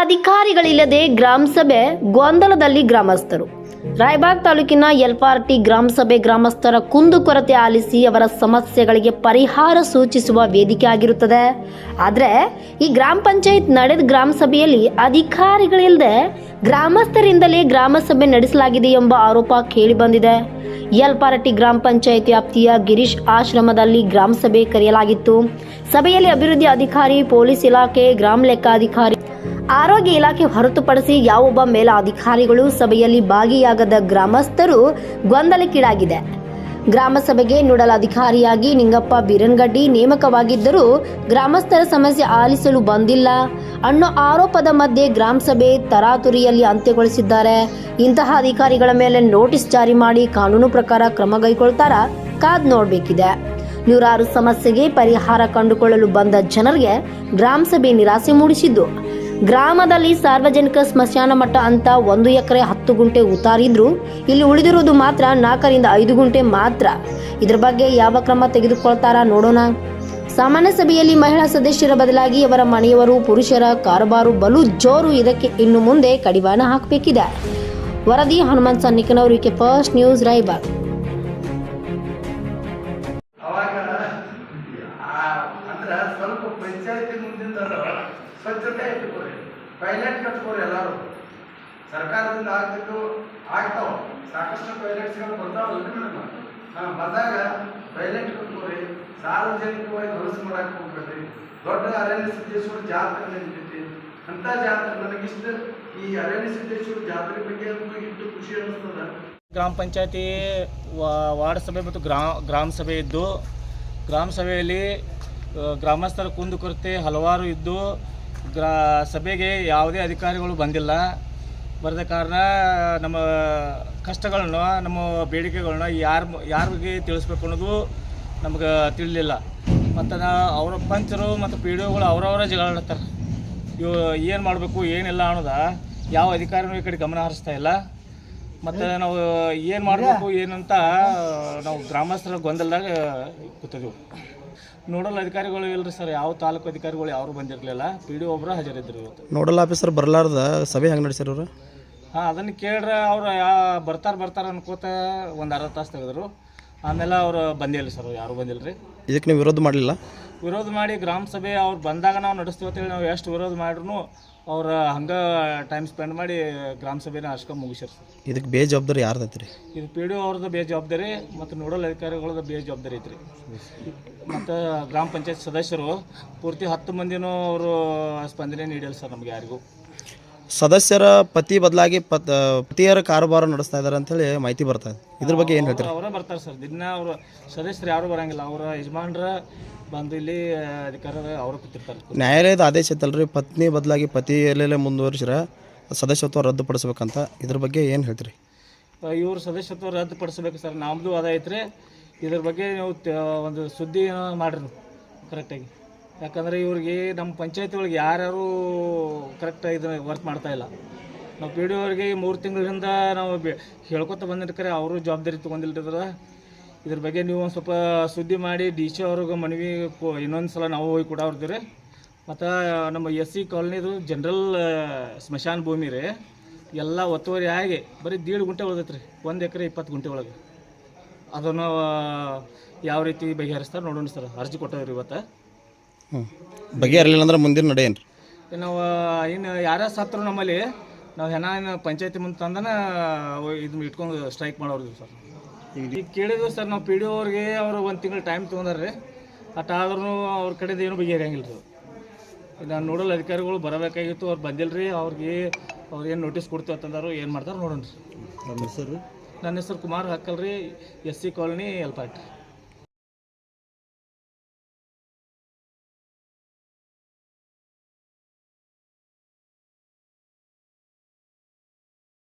ಅಧಿಕಾರಿಗಳಿಲ್ಲದೆ ಗ್ರಾಮ ಸಭೆ ಗೊಂದಲದಲ್ಲಿ ಗ್ರಾಮಸ್ಥರು. ರಾಯಬಾಗ್ ತಾಲೂಕಿನ ಯಲ್ಪಾರ್ಟಿ ಗ್ರಾಮ ಸಭೆ ಗ್ರಾಮಸ್ಥರ ಕುಂದುಕೊರತೆ ಆಲಿಸಿ ಅವರ ಸಮಸ್ಯೆಗಳಿಗೆ ಪರಿಹಾರ ಸೂಚಿಸುವ ವೇದಿಕೆ ಆಗಿರುತ್ತದೆ. ಆದರೆ ಈ ಗ್ರಾಮ ಪಂಚಾಯತ್ ನಡೆದ ಗ್ರಾಮ ಸಭೆಯಲ್ಲಿ ಅಧಿಕಾರಿಗಳಿಲ್ಲದೆ ಗ್ರಾಮಸ್ಥರಿಂದಲೇ ಗ್ರಾಮ ಸಭೆ ನಡೆಸಲಾಗಿದೆ ಎಂಬ ಆರೋಪ ಕೇಳಿಬಂದಿದೆ. ಯಲ್ಪಾರಟ್ಟಿ ಗ್ರಾಮ ಪಂಚಾಯತ್ ವ್ಯಾಪ್ತಿಯ ಗಿರೀಶ್ ಆಶ್ರಮದಲ್ಲಿ ಗ್ರಾಮ ಸಭೆ ಕರೆಯಲಾಗಿತ್ತು. ಸಭೆಯಲ್ಲಿ ಅಭಿವೃದ್ಧಿ ಅಧಿಕಾರಿ, ಪೊಲೀಸ್ ಇಲಾಖೆ, ಗ್ರಾಮ ಲೆಕ್ಕಾಧಿಕಾರಿ ಆರೋಗ್ಯ ಇಲಾಖೆ ಹೊರತುಪಡಿಸಿ ಯಾವೊಬ್ಬ ಮೇಲಾಧಿಕಾರಿಗಳು ಸಭೆಯಲ್ಲಿ ಭಾಗಿಯಾಗದ ಗ್ರಾಮಸ್ಥರು ಗೊಂದಲಕ್ಕೀಡಾಗಿದೆ. ಗ್ರಾಮಸಭೆಗೆ ನೋಡಲ್ ಅಧಿಕಾರಿಯಾಗಿ ನಿಂಗಪ್ಪ ಬೀರನ್ಗಡ್ಡಿ ನೇಮಕವಾಗಿದ್ದರೂ ಗ್ರಾಮಸ್ಥರ ಸಮಸ್ಯೆ ಆಲಿಸಲು ಬಂದಿಲ್ಲ. ಅನ್ನೋ ಆರೋಪದ ಮಧ್ಯೆ ಗ್ರಾಮಸಭೆ ತರಾತುರಿಯಲ್ಲಿ ಅಂತ್ಯಗೊಳಿಸಿದ್ದಾರೆ. ಇಂತಹ ಅಧಿಕಾರಿಗಳ ಮೇಲೆ ನೋಟಿಸ್ ಜಾರಿ ಮಾಡಿ ಕಾನೂನು ಪ್ರಕಾರ ಕ್ರಮ ಕೈಗೊಳ್ತಾರ ಕಾದ್ ನೋಡಬೇಕಿದೆ. ನೂರಾರು ಸಮಸ್ಯೆಗೆ ಪರಿಹಾರ ಕಂಡುಕೊಳ್ಳಲು ಬಂದ ಜನರಿಗೆ ಗ್ರಾಮಸಭೆ ನಿರಾಸೆ ಮೂಡಿಸಿದ್ದು. ಗ್ರಾಮದಲ್ಲಿ ಸಾರ್ವಜನಿಕ ಸ್ಮಶಾನ ಮಠ ಅಂತ ಒಂದು ಎಕರೆ ಹತ್ತು ಗುಂಟೆ ಉತ್ತಾರಿದ್ರು ಇಲ್ಲಿ ಉಳಿದಿರುವುದು ಮಾತ್ರ ನಾಲ್ಕರಿಂದ ಐದು ಗುಂಟೆ ಮಾತ್ರ. ಇದ್ರ ಬಗ್ಗೆ ಯಾವ ಕ್ರಮ ತೆಗೆದುಕೊಳ್ತಾರ ನೋಡೋಣ. ಸಾಮಾನ್ಯ ಸಭೆಯಲ್ಲಿ ಮಹಿಳಾ ಸದಸ್ಯರ ಬದಲಾಗಿ ಅವರ ಮನೆಯವರು, ಪುರುಷರ ಕಾರುಬಾರು ಬಲು, ಜೋರು ಇದಕ್ಕೆ ಇನ್ನು ಮುಂದೆ ಕಡಿವಾಣ ಹಾಕಬೇಕಿದೆ. ವರದಿ Hanumantha Sannikanavaru K first news Raybag ಸ್ವಚ್ಛತೆ ಇಟ್ಕೋರಿ ಟಾಯ್ಲೆಟ್ ಕಟ್ಕೋರಿ ಎಲ್ಲರೂ. ಸರ್ಕಾರದಿಂದ ಆಗ್ತಿದ್ದು ಆಗ್ತಾವ. ಸಾಕಷ್ಟು ಟಾಯ್ಲೆಟ್ಸ್ಗಳು ಬರ್ತಾವಲ್ಲ ಮೇಡಮ್ ಬಂದಾಗ ಟಾಯ್ಲೆಟ್ ಕಟ್ಕೋರಿ ಸಾರ್ವಜನಿಕವಾಗಿ ಹೊಲಸು ಮಾಡಕ್ಕೆ ಹೋಗ್ಬೇಡ್ರಿ. ದೊಡ್ಡ ಅರಣ್ಯ ಸಿದ್ದೇಶ್ವರ ಜಾತ್ರೆ ನಡೀತೈತಿ. ಅಂತ ಜಾತ್ರೆ ನನಗಿಷ್ಟು ಈ ಅರಣ್ಯ ಸಿದ್ದೇಶ್ವರ ಜಾತ್ರೆ ಬಗ್ಗೆ ಇಟ್ಟು ಖುಷಿ ಅನ್ನಿಸ್ತದ ಗ್ರಾಮ ಪಂಚಾಯತಿ ವಾರ್ಡ್ ಸಭೆ ಮತ್ತು ಗ್ರಾಮ ಗ್ರಾಮ ಸಭೆ ಇದ್ದು, ಗ್ರಾಮ ಸಭೆಯಲ್ಲಿ ಗ್ರಾಮಸ್ಥರ ಕುಂದುಕೊರತೆ ಹಲವಾರು ಇದ್ದು ಗ್ರಾ ಸಭೆಗೆ ಯಾವುದೇ ಅಧಿಕಾರಿಗಳು ಬಂದಿಲ್ಲ. ಬರದ ಕಾರಣ ನಮ್ಮ ಕಷ್ಟಗಳನ್ನು, ನಮ್ಮ ಬೇಡಿಕೆಗಳನ್ನ ಯಾರು ಯಾರಿಗೆ ತಿಳಿಸ್ಬೇಕು ಅನ್ನೋದು ನಮ್ಗೆ ತಿಳಿಲಿಲ್ಲ. ಮತ್ತು ಅವರ ಪಂಚರು ಮತ್ತು ಪಿ ಡಿ ಒಗಳು ಅವರವರ ಜಗಳಾಡ್ತಾರೆ ಇವು ಏನು ಮಾಡಬೇಕು, ಏನಿಲ್ಲ ಅನ್ನೋದ ಯಾವ ಅಧಿಕಾರಿನೂ ಈ ಕಡೆ ಗಮನ ಹರಿಸ್ತಾ ಇಲ್ಲ. ಮತ್ತು ನಾವು ಏನು ಮಾಡಬೇಕು ಏನಂತ ನಾವು ಗ್ರಾಮಸ್ಥರ ಗೊಂದಲದಾಗ ಕೂತಿದ್ವಿ. ನೋಡಲ್ ಅಧಿಕಾರಿಗಳು ಇಲ್ರಿ ಸರ್ ಯಾವ ತಾಲೂಕು ಅಧಿಕಾರಿಗಳು ಯಾರು ಬಂದಿರಲಿಲ್ಲ. ಪಿ ಡಿ ಒಬ್ಬರು ಹಾಜರಿದ್ರು ಇವತ್ತು. ನೋಡಲ್ ಆಫೀಸರ್ ಬರಲಾರ್ದ ಸಭೆ ಹೆಂಗೆ ನಡೆಸ್ಯಾರ ಅವರು? ಹಾಂ ಅದನ್ನು ಕೇಳ್ರೆ ಅವ್ರು ಯಾ ಬರ್ತಾರೆ ಬರ್ತಾರೆ ಅನ್ಕೋತ ಒಂದು ಅರ್ಧ ತಾಸು ತೆಗೆದ್ರು. ಆಮೇಲೆ ಅವ್ರು ಬಂದಿಲ್ಲ ಸರ್ ಯಾರು ಬಂದಿಲ್ಲ ರೀ ಇದಕ್ಕೆ ನೀವು ವಿರೋಧ ಮಾಡಲಿಲ್ಲ? ವಿರೋಧ ಮಾಡಿ ಗ್ರಾಮ ಸಭೆ ಅವ್ರು ಬಂದಾಗ ನಾವು ನಡೆಸ್ತೀವಿ ಅಂತೇಳಿ ನಾವು ಎಷ್ಟು ವಿರೋಧ ಮಾಡ್ರು ಅವ್ರು ಹಂಗೆ ಟೈಮ್ ಸ್ಪೆಂಡ್ ಮಾಡಿ ಗ್ರಾಮ ಸಭೆನ ಅಷ್ಟ್ಕೊಂಡು ಮುಗಿಸ್ಯಾರ ಸರ್. ಇದಕ್ಕೆ ಬೇಜವಾಬ್ದಾರಿ ಯಾರ್ದೈತಿ ರೀ ಇದು ಪಿ ಡಿ ಅವ್ರದ್ದು ಬೇಜವಾಬ್ದಾರಿ ಮತ್ತು ನೋಡಲ್ ಅಧಿಕಾರಿಗಳದ್ದು ಬೇಜವಾಬ್ದಾರಿ ಐತ್ರಿ. ಮತ್ತು ಗ್ರಾಮ ಪಂಚಾಯತ್ ಸದಸ್ಯರು ಪೂರ್ತಿ ಹತ್ತು ಮಂದಿನೂ ಅವರು ಸ್ಪಂದನೆ ನೀಡಿಲ್ಲ ಸರ್ ನಮ್ಗೆ ಯಾರಿಗೂ. ಸದಸ್ಯರ ಪತಿ ಬದಲಾಗಿ ಪತ್ ಪತಿಯರ ಕಾರುಬಾರ ನಡೆಸ್ತಾ ಇದ್ದಾರೆ ಅಂತೇಳಿ ಮಾಹಿತಿ ಬರ್ತಾ ಇದೆ. ಇದ್ರ ಬಗ್ಗೆ ಏನು ಹೇಳ್ತಾರೆ? ಅವರೇ ಬರ್ತಾರೆ ಸರ್. ದಿನ ಅವರು ಸದಸ್ಯರು ಯಾರು ಬರಂಗಿಲ್ಲ. ಅವರ ಯಜಮಾನ್ರ ಬಂದು ಇಲ್ಲಿ ಅಧಿಕಾರ ಅವರು ಕೂತಿರ್ತಾರೆ. ನ್ಯಾಯಾಲಯದ ಆದೇಶ ಐತಲ್ರಿ ಪತ್ನಿ ಬದಲಾಗಿ ಪತಿ ಎಲ್ಲೆಲ್ಲೇ ಮುಂದುವರಿಸಿರ ಸದಸ್ಯತ್ವ ರದ್ದುಪಡಿಸ್ಬೇಕಂತ. ಇದ್ರ ಬಗ್ಗೆ ಏನು ಹೇಳ್ತೀರಿ? ಇವರು ಸದಸ್ಯತ್ವ ರದ್ದುಪಡಿಸ್ಬೇಕು ಸರ್. ನಮ್ಮದು ಅದ ಐತ್ರಿ. ಇದ್ರ ಬಗ್ಗೆ ನೀವು ಒಂದು ಸುದ್ದಿ ಮಾಡಿರಿ ಕರೆಕ್ಟಾಗಿ ಯಾಕಂದರೆ ಇವ್ರಿಗೆ ನಮ್ಮ ಪಂಚಾಯತಿ ಒಳಗೆ ಯಾರ್ಯಾರು ಕರೆಕ್ಟ್ ಇದನ್ನ ವರ್ಕ್ ಮಾಡ್ತಾ ಇಲ್ಲ. ನಾವು ಪಿ ಡಿ ಅವ್ರಿಗೆ ಮೂರು ತಿಂಗಳಿಂದ ನಾವು ಬೆ- ಹೇಳ್ಕೊತ ಬಂದಿರ್ತಾರೆ, ಅವರು ಜವಾಬ್ದಾರಿ ತೊಗೊಂಡಿಲ್ದ್ರ ಇದ್ರ ಬಗ್ಗೆ ನೀವು ಒಂದು ಸ್ವಲ್ಪ ಸುದ್ದಿ ಮಾಡಿ ಡಿ ಸಿ ಅವ್ರಿಗೆ ಮನವಿ ಇನ್ನೊಂದು ಸಲ ನಾವು ಹೋಗಿ ಕೂಡ ಅವ್ರದ್ದು ಮತ್ತು ನಮ್ಮ ಎಸ್ ಸಿ ಕಾಲೋನಿದು ಜನರಲ್ ಸ್ಮಶಾನ ಭೂಮಿ ರೀ, ಎಲ್ಲ ಒತ್ತುವರಿ ಆಗಿ ಬರೀ ದೀಡ್ ಗುಂಟೆ ಉಳ್ದೈತೆ ರೀ ಒಂದು ಎಕರೆ ಇಪ್ಪತ್ತು ಗುಂಟೆ ಒಳಗೆ. ಅದನ್ನು ಯಾವ ರೀತಿ ಬಗೆಹರಿಸ್ತಾರೆ ನೋಡೋಣ ಸರ್, ಅರ್ಜಿ ಕೊಟ್ಟವ್ರಿ ಇವತ್ತು. ಹ್ಞೂ ಬಗೆಹರಿಲಿಲ್ಲ ಅಂದ್ರೆ ಮುಂದಿನ ನಡೆ ಏನು ರೀ ನಾವು ಇನ್ನು ಯಾರ್ಯಾರು ಸತ್ರು ನಮ್ಮಲ್ಲಿ ನಾವು ಹೆಣ ಏನು ಪಂಚಾಯತಿ ಮುಂದೆ ತಂದನ ಇದು ಇಟ್ಕೊಂಡು ಸ್ಟ್ರೈಕ್ ಮಾಡೋರು ಸರ್. ಈಗ ಕೇಳಿದ್ವಿ ಸರ್ ನಾವು ಪಿ ಡಿ ಅವ್ರಿಗೆ ಅವರು ಒಂದು ತಿಂಗಳು ಟೈಮ್ ತೊಗೊಂಡಾರ್ರಿ ಅಟ್ ಆದ್ರೂ ಅವ್ರ ಕಡೆದು ಏನು ಬಗೆಹರಿಯಂಗಿಲ್ಲ ರೀ. ನಾನು ನೋಡಲ್ ಅಧಿಕಾರಿಗಳು ಬರಬೇಕಾಗಿತ್ತು ಅವ್ರು ಬಂದಿಲ್ಲ ರೀ. ಅವ್ರಿಗೆ ಅವ್ರು ಏನು ನೋಟಿಸ್ ಕೊಡ್ತೀವಿ ಅಂತಂದಾರು ಏನು ಮಾಡ್ತಾರೆ ನೋಡೋಣ ರೀ. ನಮ್ಮ ಹೆಸರು ನನ್ನ ಹೆಸರು ಕುಮಾರ್ ಹಾಕಲ್ರಿ ಎಸ್ ಸಿ ಕಾಲೋನಿ ಎಲ್ಪಾಟ್